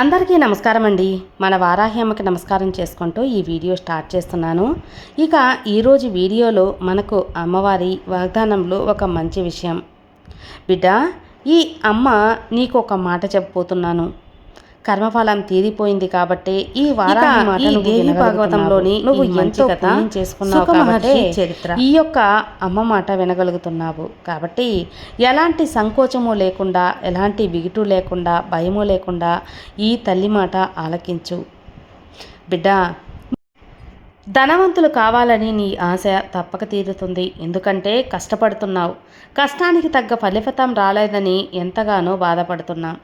అందరికీ నమస్కారం అండి. మన వారాహ్యమ్మకి నమస్కారం చేసుకుంటూ ఈ వీడియో స్టార్ట్ చేస్తున్నాను. ఇక ఈరోజు వీడియోలో మనకు అమ్మవారి వాగ్దానంలో ఒక మంచి విషయం. బిడ్డ ఈ అమ్మ నీకు ఒక మాట చెప్పబోతున్నాను. కర్మఫలం తీరిపోయింది కాబట్టి ఈ దేవి వినగలుగుతున్నావు. భాగవతంలోని నువ్వు ఎంతో కథ పుణ్యం చేసుకున్నావు కాబట్టి చరిత్ర. ఈ యొక్క అమ్మ మాట వినగలుగుతున్నావు కాబట్టి ఎలాంటి సంకోచము లేకుండా ఎలాంటి బిగుటు లేకుండా భయము లేకుండా ఈ తల్లి మాట ఆలకించు బిడ్డ ధనవంతులు కావాలని నీ ఆశ తప్పక తీరుతుంది ఎందుకంటే కష్టపడుతున్నావు కష్టానికి తగ్గ ఫలితం రాలేదని ఎంతగానో బాధపడుతున్నాం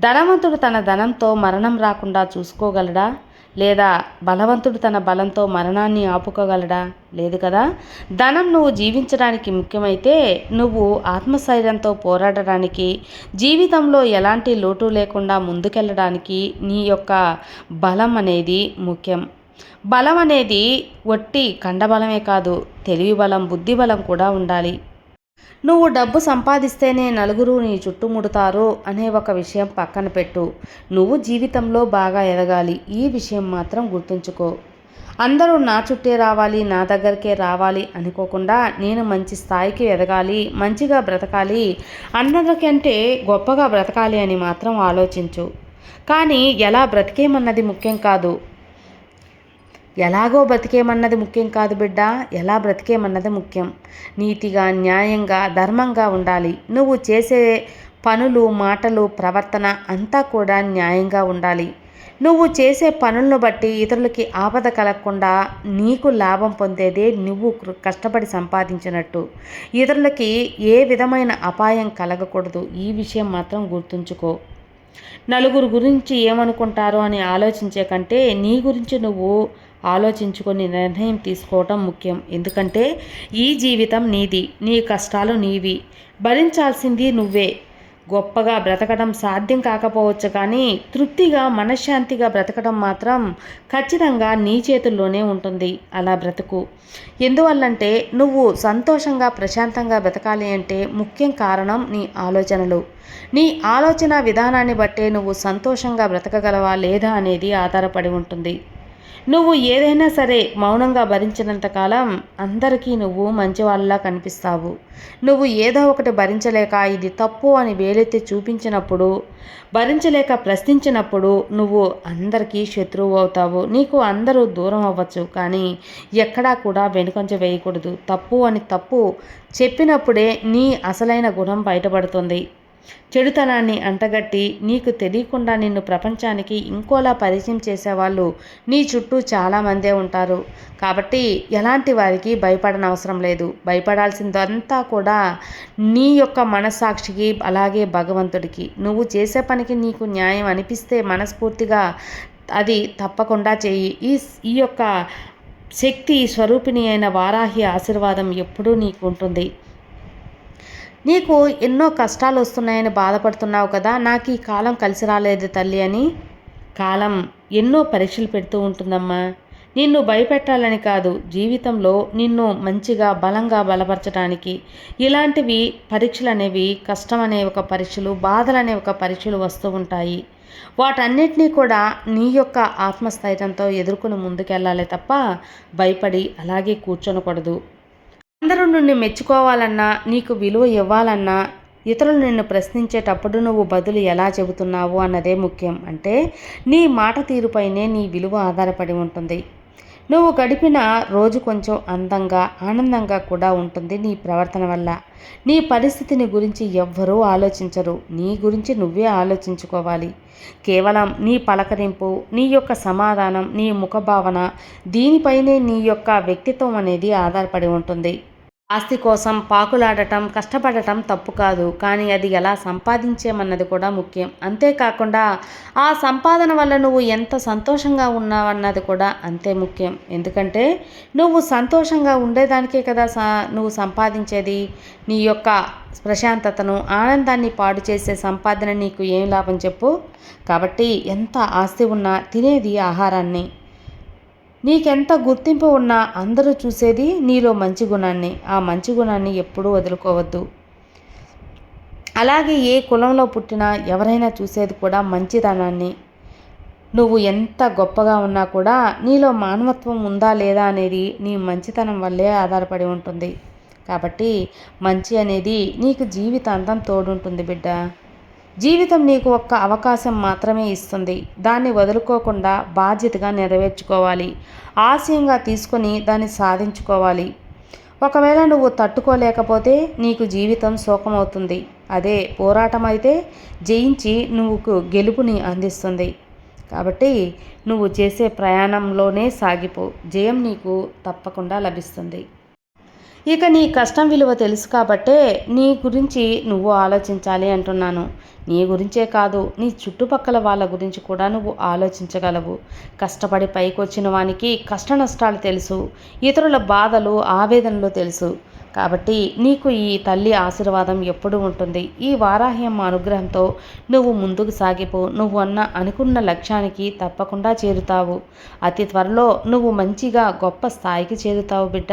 ధనవంతుడు తన ధనంతో మరణం రాకుండా చూసుకోగలడా? లేదా బలవంతుడు తన బలంతో మరణాన్ని ఆపుకోగలడా? లేదు కదా? ధనం నువ్వు జీవించడానికి ముఖ్యమైతే నువ్వు ఆత్మస్థైర్యంతో పోరాడడానికి జీవితంలో ఎలాంటి లోటు లేకుండా ముందుకెళ్ళడానికి నీ యొక్క బలం అనేది ముఖ్యం. బలం అనేది ఒట్టి కండబలమే కాదు తెలివి బలం బుద్ధి బలం కూడా ఉండాలి. నువ్వు డబ్బు సంపాదిస్తేనే నలుగురు నీ చుట్టుముడతారు అనే ఒక విషయం పక్కన పెట్టు. నువ్వు జీవితంలో బాగా ఎదగాలి. ఈ విషయం మాత్రం గుర్తుంచుకో. అందరూ నా చుట్టే రావాలి నా దగ్గరికే రావాలి అనుకోకుండా నేను మంచి స్థాయికి ఎదగాలి మంచిగా బ్రతకాలి అందరికంటే గొప్పగా బ్రతకాలి అని మాత్రం ఆలోచించు. కానీ ఎలా బ్రతికేమన్నది ముఖ్యం కాదు. ఎలాగో బ్రతికేమన్నది ముఖ్యం కాదు బిడ్డ. ఎలా బ్రతికేమన్నది ముఖ్యం. నీతిగా న్యాయంగా ధర్మంగా ఉండాలి. నువ్వు చేసే పనులు మాటలు ప్రవర్తన అంతా కూడా న్యాయంగా ఉండాలి. నువ్వు చేసే పనులను బట్టి ఇతరులకి ఆపద కలగకుండా నీకు లాభం పొందేదే నువ్వు కష్టపడి సంపాదించినట్టు. ఇతరులకి ఏ విధమైన అపాయం కలగకూడదు. ఈ విషయం మాత్రం గుర్తుంచుకో. నలుగురు గురించి ఏమనుకుంటారో అని ఆలోచించే కంటే నీ గురించి నువ్వు ఆలోచించుకొని నిర్ణయం తీసుకోవటం ముఖ్యం. ఎందుకంటే ఈ జీవితం నీది నీ కష్టాలు నీవి. భరించాల్సింది నువ్వే. గొప్పగా బ్రతకడం సాధ్యం కాకపోవచ్చు కానీ తృప్తిగా మనశ్శాంతిగా బ్రతకడం మాత్రం ఖచ్చితంగా నీ చేతుల్లోనే ఉంటుంది అలా బ్రతుకు. ఎందువల్లంటే నువ్వు సంతోషంగా ప్రశాంతంగా బ్రతకాలి అంటే ముఖ్యం కారణం నీ ఆలోచనలు. నీ ఆలోచన విధానాన్ని బట్టే నువ్వు సంతోషంగా బ్రతకగలవా లేదా అనేది ఆధారపడి ఉంటుంది. నువ్వు ఏదైనా సరే మౌనంగా భరించినంత కాలం అందరికీ నువ్వు మంచివాళ్ళలా కనిపిస్తావు. నువ్వు ఏదో ఒకటి భరించలేక ఇది తప్పు అని వేలెత్తి చూపించినప్పుడు భరించలేక ప్రశ్నించినప్పుడు నువ్వు అందరికీ శత్రువు అవుతావు. నీకు అందరూ దూరం అవ్వచ్చు కానీ ఎక్కడా కూడా వెనుకంజ వేయకూడదు. తప్పు అని తప్పు చెప్పినప్పుడే నీ అసలైన గుణం బయటపడుతుంది. చెడుతనాన్ని అంటగట్టి నీకు తెలియకుండా నిన్ను ప్రపంచానికి ఇంకోలా పరిచయం చేసేవాళ్ళు నీ చుట్టూ చాలామందే ఉంటారు. కాబట్టి ఎలాంటి వారికి భయపడనవసరం లేదు. భయపడాల్సిందంతా కూడా నీ యొక్క మనస్సాక్షికి అలాగే భగవంతుడికి. నువ్వు చేసే పనికి నీకు న్యాయం అనిపిస్తే మనస్ఫూర్తిగా అది తప్పకుండా చెయ్యి ఈ ఈ యొక్క శక్తి స్వరూపిణి అయిన వారాహి ఆశీర్వాదం ఎప్పుడూ నీకు ఉంటుంది నీకు ఎన్నో కష్టాలు వస్తున్నాయని బాధపడుతున్నావు కదా నాకు ఈ కాలం కలిసి రాలేదు తల్లి అని. కాలం ఎన్నో పరీక్షలు పెడుతూ ఉంటుందమ్మా. నిన్ను భయపెట్టాలని కాదు జీవితంలో నిన్ను మంచిగా బలంగా బలపరచడానికి ఇలాంటివి పరీక్షలు అనేవి కష్టం అనే ఒక పరీక్షలు బాధలు అనే ఒక పరీక్షలు వస్తూ ఉంటాయి. వాటన్నిటినీ కూడా నీ యొక్క ఆత్మస్థైర్యంతో ఎదుర్కొని ముందుకెళ్ళాలి తప్ప భయపడి అలాగే కూర్చోనకూడదు. అందరూ నిన్ను మెచ్చుకోవాలన్నా నీకు విలువ ఇవ్వాలన్నా ఇతరులు నిన్ను ప్రశ్నించేటప్పుడు నువ్వు బదులు ఎలా చెబుతున్నావు అన్నదే ముఖ్యం. అంటే నీ మాట తీరుపైనే నీ విలువ ఆధారపడి ఉంటుంది. నువ్వు గడిపిన రోజు కొంచెం అందంగా ఆనందంగా కూడా ఉంటుంది నీ ప్రవర్తన వల్ల. నీ పరిస్థితిని గురించి ఎవ్వరూ ఆలోచించరు. నీ గురించి నువ్వే ఆలోచించుకోవాలి. కేవలం నీ పలకరింపు నీ యొక్క సమాధానం నీ ముఖభావన దీనిపైనే నీ యొక్క వ్యక్తిత్వం అనేది ఆధారపడి ఉంటుంది. ఆస్తి కోసం పాకులాడటం కష్టపడటం తప్పు కాదు. కానీ అది ఎలా సంపాదించేమన్నది కూడా ముఖ్యం. అంతేకాకుండా ఆ సంపాదన వల్ల నువ్వు ఎంత సంతోషంగా ఉన్నావన్నది కూడా అంతే ముఖ్యం. ఎందుకంటే నువ్వు సంతోషంగా ఉండేదానికే కదా సా నువ్వు సంపాదించేది. నీ యొక్క ప్రశాంతతను ఆనందాన్ని పాడు చేసే సంపాదన నీకు ఏం లాభం చెప్పు? కాబట్టి ఎంత ఆస్తి ఉన్నా తినేది ఆహారాన్ని. నీకెంత గుర్తింపు ఉన్నా అందరూ చూసేది నీలో మంచి గుణాన్ని. ఆ మంచి గుణాన్ని ఎప్పుడూ వదులుకోవద్దు. అలాగే ఏ కులంలో పుట్టినా ఎవరైనా చూసేది కూడా మంచితనాన్ని. నువ్వు ఎంత గొప్పగా ఉన్నా కూడా నీలో మానవత్వం ఉందా లేదా అనేది నీ మంచితనం వల్లే ఆధారపడి ఉంటుంది. కాబట్టి మంచి అనేది నీకు జీవితాంతం తోడుంటుంది బిడ్డ. జీవితం నీకు ఒక్క అవకాశం మాత్రమే ఇస్తుంది. దాన్ని వదులుకోకుండా బాధ్యతగా నెరవేర్చుకోవాలి. ఆశయంగా తీసుకొని దాన్ని సాధించుకోవాలి. ఒకవేళ నువ్వు తట్టుకోలేకపోతే నీకు జీవితం శోకమవుతుంది. అదే పోరాటం అయితే జయించి నువ్వు గెలుపుని అందిస్తుంది. కాబట్టి నువ్వు చేసే ప్రయాణంలోనే సాగిపో. జయం నీకు తప్పకుండా లభిస్తుంది. ఇక నీ కష్టం విలువ తెలుసు కాబట్టే నీ గురించి నువ్వు ఆలోచించాలి అంటున్నాను. నీ గురించే కాదు నీ చుట్టుపక్కల వాళ్ళ గురించి కూడా నువ్వు ఆలోచించగలవు. కష్టపడి పైకి వచ్చిన వానికి కష్ట నష్టాలు తెలుసు ఇతరుల బాధలు ఆవేదనలు తెలుసు. కాబట్టి నీకు ఈ తల్లి ఆశీర్వాదం ఎప్పుడు ఉంటుంది. ఈ వారాహ్యం అనుగ్రహంతో నువ్వు ముందుకు సాగిపో. నువ్వు అన్న అనుకున్న లక్ష్యానికి తప్పకుండా చేరుతావు. అతి త్వరలో నువ్వు మంచిగా గొప్ప స్థాయికి చేరుతావు బిడ్డ.